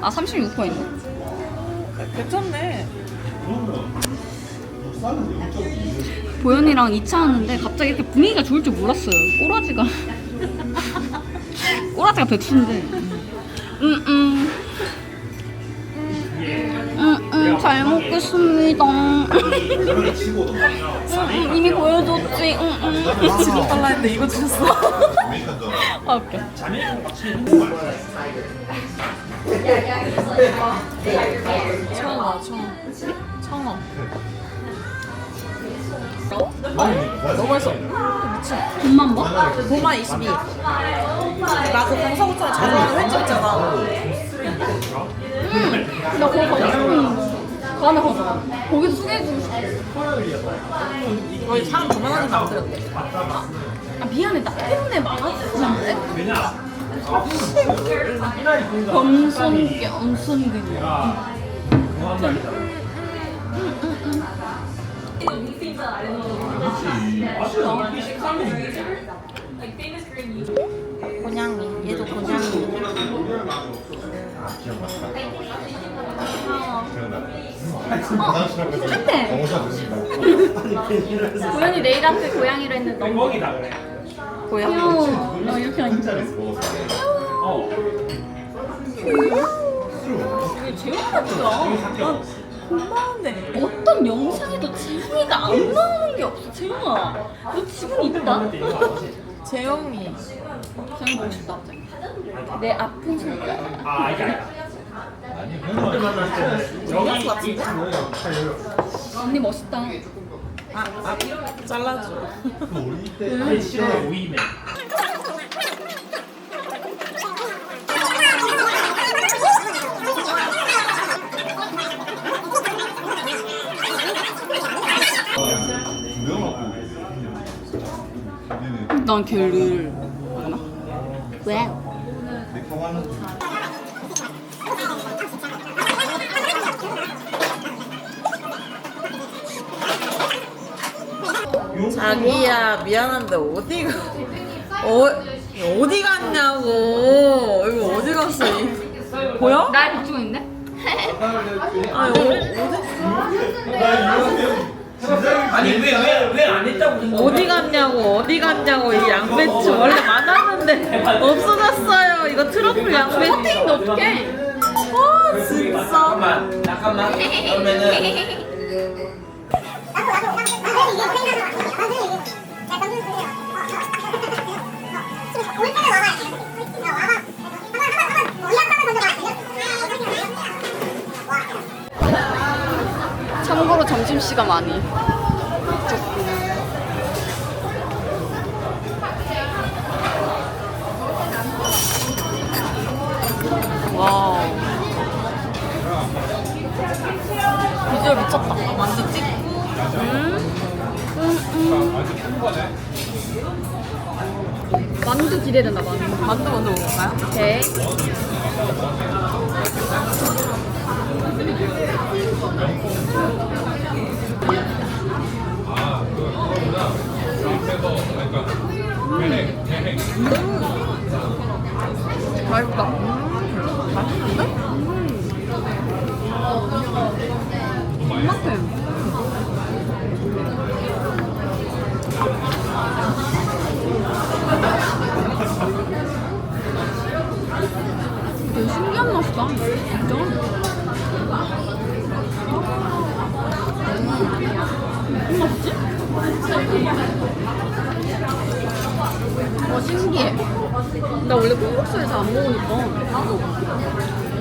아 36% 있네. 괜찮네. 보현이랑 2차 하는데 갑자기 이렇게 분위기가 좋을 줄 몰랐어요. 꼬라지가 꼬라지가 백수인데. 음음. 음음 잘 먹겠습니다. 음, 이미 보여줬지. 음 음. 지금 달라 했는데 이거 주셨어. 아 웃겨. 와, 처음. 처음 와. 너무 맛있어. 미친. 돈만 봐? 보마 22. 나그 강서구청에 자주 가는 횟집 있잖아. 나 거기 가고 싶은데. 다음에 가자. 거기서 소개해주고 싶어. 거의 사람 그만하니까 안 그랬대. 아 미안해 나 때문에 말하는데 겸손게 엄손게 고냥이. 한대 고양이 내일 앞에 고양이로 했는데 너무 고양. 귀여워. 어, 이렇게 앉아 이게 재훈이야. 고마운데. 어떤 영상에도 재훈이가 안 나오는 게 없어 재훈아 너 지분 있다? 재영이. 재훈 보고 싶다 갑자기. 내 아픈 손가락 정수 같은데? 언니 멋있다 아, 아, 잘라줘. 난 걔를? 왜? 자기야 미안한데 어디가 어 어디 갔냐고 이거 어디 갔어 이- 보여? 날 비추고 있네? 아니 어, 아니 왜 왜 왜 안 했다고 생각? 어디 어디 갔냐고 어디 갔냐고 이 양배추 원래 많았는데 없어졌어요 이거 트러플 양배추 어떡해 아 진짜? 잠깐만 잠깐만 그러면은 참고로 점심시간 많이 비주얼 미쳤다. 완전 찍고 만두 기대된다 만두. 만두 먼저 먹을까요? 오케이. 맛있다. 맛있는데? 맛있어 되게 신기한 맛이다. 진짜? 무슨 맛이지? 와 신기해. 나 원래 콩국수를 잘 안 먹으니까.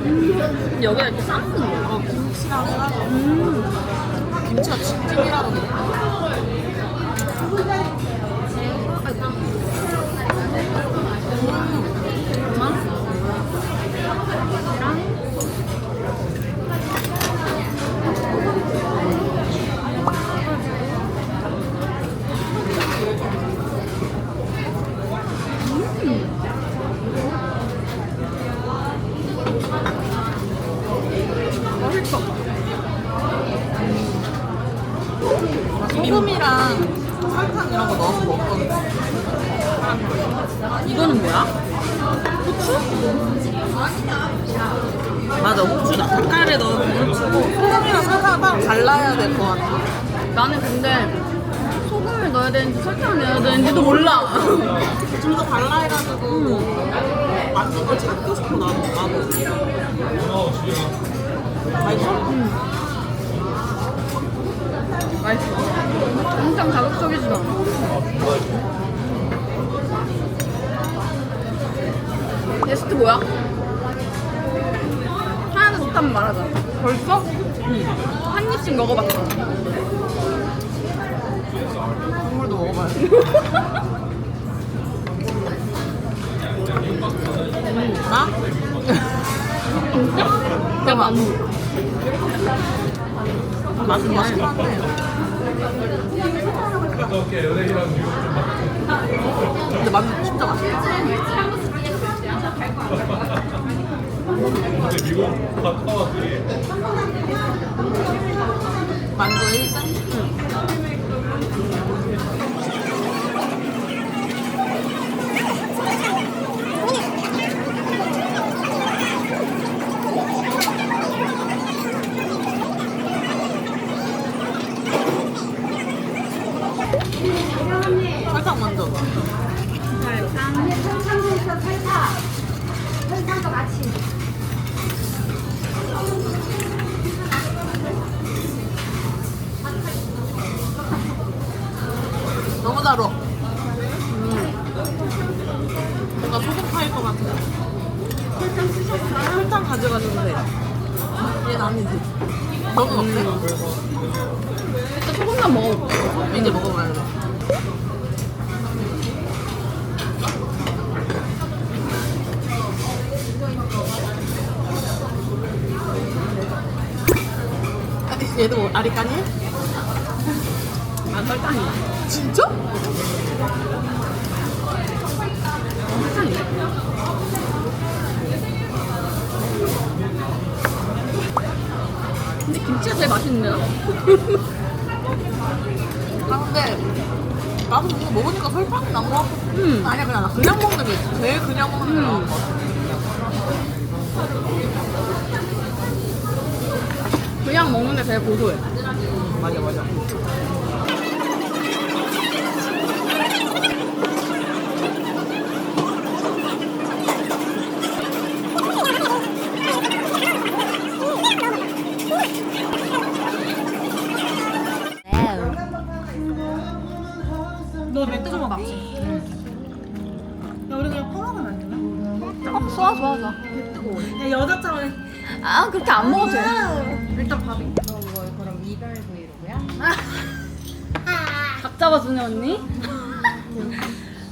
음, 여기가 이렇게 쌈 음. 김치가 찜찜이라고 그 맞아 후추다 닭갈에 넣으면 후추고 소금이랑 설탕을 따로 갈라야 될 것 같아 나는 근데 소금을 넣어야 되는지 설탕을 넣어야 되는지도 몰라. 좀더 갈라 해가지고 맞는 걸 찾고 싶어 나도 나도 맛있어? 맛있어. 엄청 자극적이지도 않아. 베스트 뭐야? 하나 더 좋다면 말하자. 벌써? 응. 한 입씩 먹어봤어. 국물도 먹어봐야 돼 나? 진짜? 먹어. 맛은 맛있긴 한데 근데 맛은 진짜 맛있 어 만두 1등? 설 얘도 뭐 아리까니? 안 설탕이야. 진짜? 설탕이야. 근데 김치가 제일 맛있는데 나? 아 근데 나도 뭔가 먹으니까 설탕이 난 거 같고 음. 아니야 그냥 나 그냥 먹는 게 제일 그냥 먹는 게 나은 것 같아 그냥 먹는 게 제일 고소해. 맞아 맞아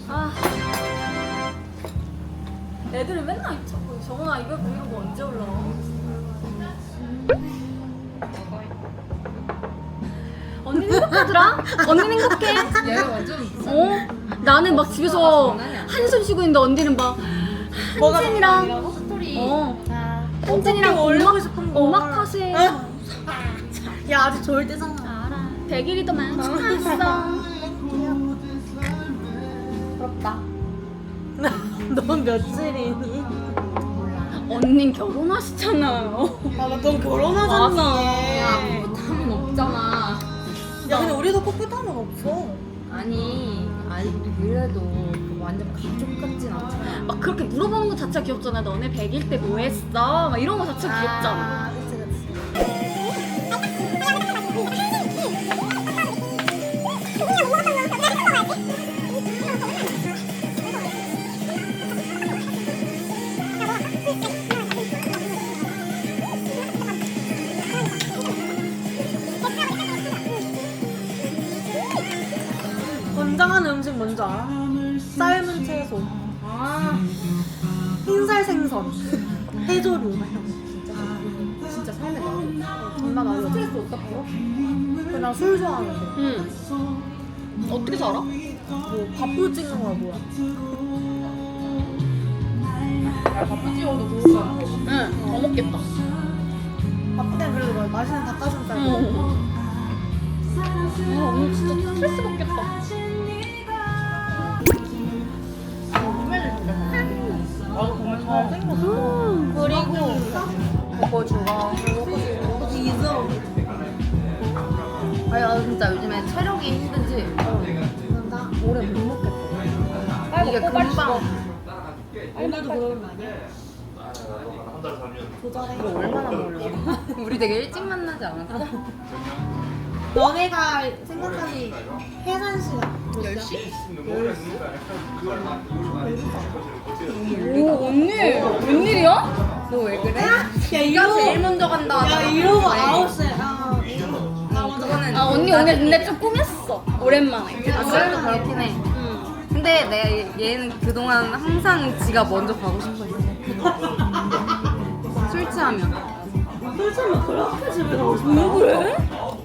아. 애들은 맨날 자꾸 정훈아 이걸 보이고 언제 올라와? 언니는 행복하더라? 언니는 행복해? 얘가 완전 어? 나는 막 집에서 한숨 쉬고 있는데 언니는 막 뭐가 한진이랑 스토리. 어 아, 한진이랑 올리고 오마, 싶은 걸. 오마카세 야 아직 좋을 때잖아 알아 100일이더만 축하했어 부럽다. 넌 며칠이니? 언닌 결혼하시잖아요 아 넌 결혼하잖니 맞아. 야, 풋함은 없잖아. 야 근데 우리도 풋풋함은 없어 아니, 아니 그래도 그 완전 가족 같진 않잖아. 막 그렇게 물어보는 거 자체가 귀엽잖아 너네 100일 때 뭐 했어? 막 이런 거 자체가 귀엽잖아 그치 그치. 흰살 생선 해조류 진짜 삶에 나도. 장난 아니야 스트레스 어떡해? 그냥 술 좋아하는데 응 어떻게 살아? 뭐 밥도 찍는 거야 뭐야 바쁘지어도 좋을 것 같아. 응더 먹겠다 밥때 그래도 뭐 맛있는 닭가슴살 응. 아 언니 진짜 스트레스 받겠다 오늘도 그러는 거 아니야? 이거 얼마나 먹으려고? 우리 되게 일찍 만나지 않았어? 너네가 생각하니 해산 시간 10시? 오 언니 웬일이야? 너 왜 그래? 야 이러고 제일 먼저 간다. 야. 이러고 왜? 9시에 아나 먼저 그거는 아 언니 오늘 근데 좀 꾸몄어 오랜만에 아, 그래도 그렇긴 해. 근데 내가 얘- 얘는 그동안 항상 지가 먼저 가고 싶어 했어. 술 취하면. 솔직히 그렇게 집에 가고 싶어 왜 그래?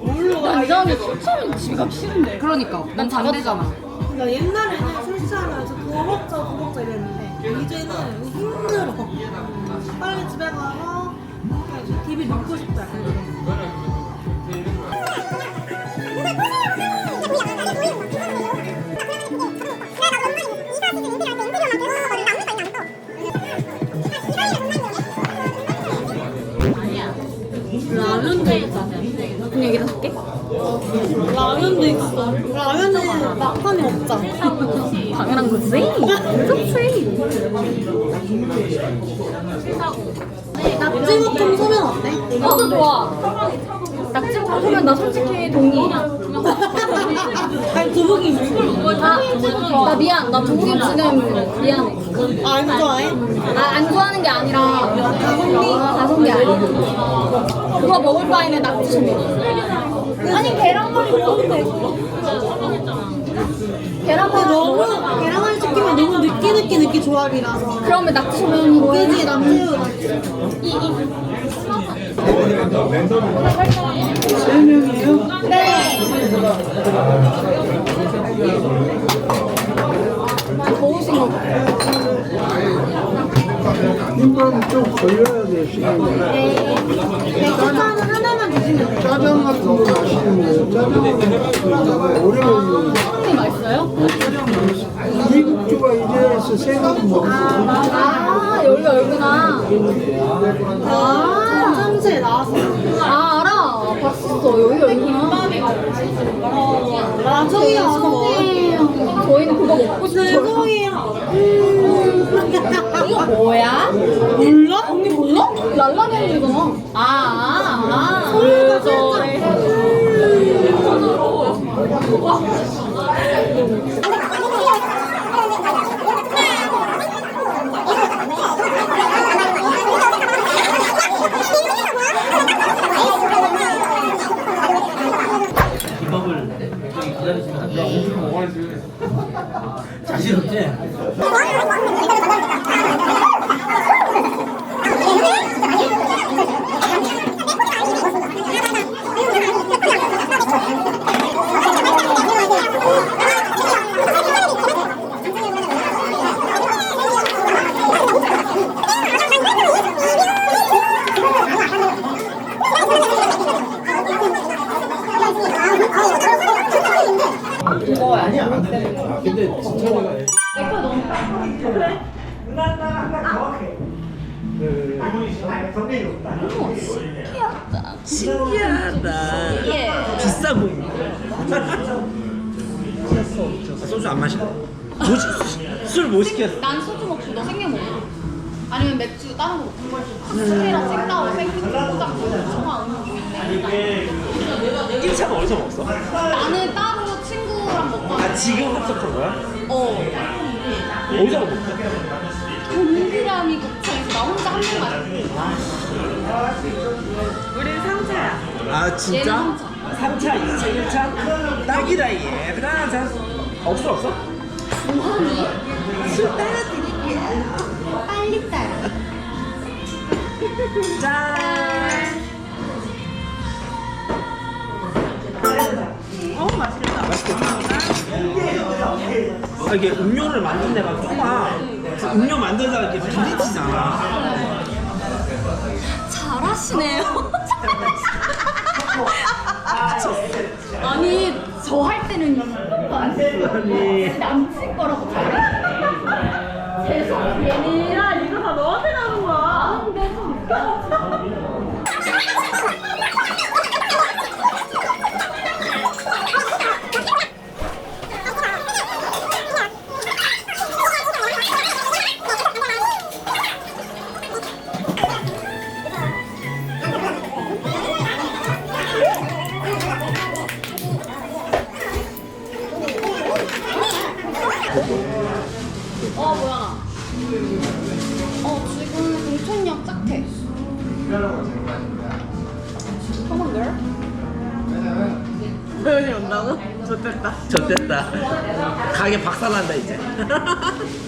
몰라 난 이상하게 술 취하면 집에 가기 싫은데 그러니까 난 반대잖아. 그러니까 옛날에는 술 취하면서 더 먹자 더 먹자 이랬는데 이제는 힘들어 빨리 집에 가서 TV 놓고 싶다 약간 이런 여기다 쓸게. 라면도 있어. 라면은 막판에 먹자. 당연한 거지. 좋지. 낙지볶음 소면 어때? 나도 좋아 낙지 볶음 소면 나 솔직히 동의해 아니 두부김 아, 나 미안. 나 두부김치는 미안해. 아, 안 좋아해? 아, 안 좋아하는 게 아니라 가성비? 가성비 아니야. 그거 먹을 바에는 낙지 소면. 아니, 계란말이 먹어도 되고. 계란말이 너무 계란말이 시키면 너무 느끼 느끼 느끼 조합이라서 그러면 낙지 소면으로 해. 그지 남주 네. 많이 더우신 거 같아요. 힘만 좀 걸려야 돼, 시간이. 맥주차는 하나만 주시면 돼요 짜장 같은 거 마시는데, 짜장은 오래 걸리는 사장님 맛있어요? 미국주가 이제서 생각 먹고. 아, 여기가 여기구나. 아 참새 나왔어 아, 알아. 봤어. 여기가 여기구나. 아 와서 먹어 저희는 그거 먹고 싶어요. 죄송해요 이거 뭐야? 몰라? 언니 몰라? 랄라겐이잖아. 아, 아, 아. 소리가 저래. 김밥을 저기 기다리시면 안 돼. 자신 없지? 비싸 보인다. 소주 안 마셔? 술못 시켰어. 난 소주 먹고 너 생맥 먹어. 아니면 맥주 다른 거 먹고. 스테라 생다오 생맥 포장 정화 음료 뭐 있네. 1차는 어디서 먹었어? 나는 따로 친구랑 먹고. 아 지금 합석한 거야? 어. 어디서 먹었어? 동그라미 곱창에서 나 혼자 한 명만. 우린 상차야. 아 얘는 진짜? 혼자. 3차, 2차, 1차? 딱이다 얘들아 자 없어 없어? 뭐하니? 술 따라 드릴게. 빨리 따라. 짠어 맛있겠다. 아, 이게 음료를 만든 데가 그 음료 만들다가 이렇게 부딪히잖아 잘하시네요. 아니 저 할 때는 이거 안 했어요. 아니 남친 거라고 잘해. 죄송 다 너한테 나는 거야. 아, 안 돼, 좀 웃겨.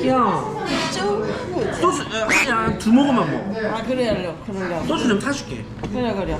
귀여워. 소주 어, 그냥 두 모금만 먹어. 아 그래요, 그래요. 소주 좀 사줄게. 그래 그래.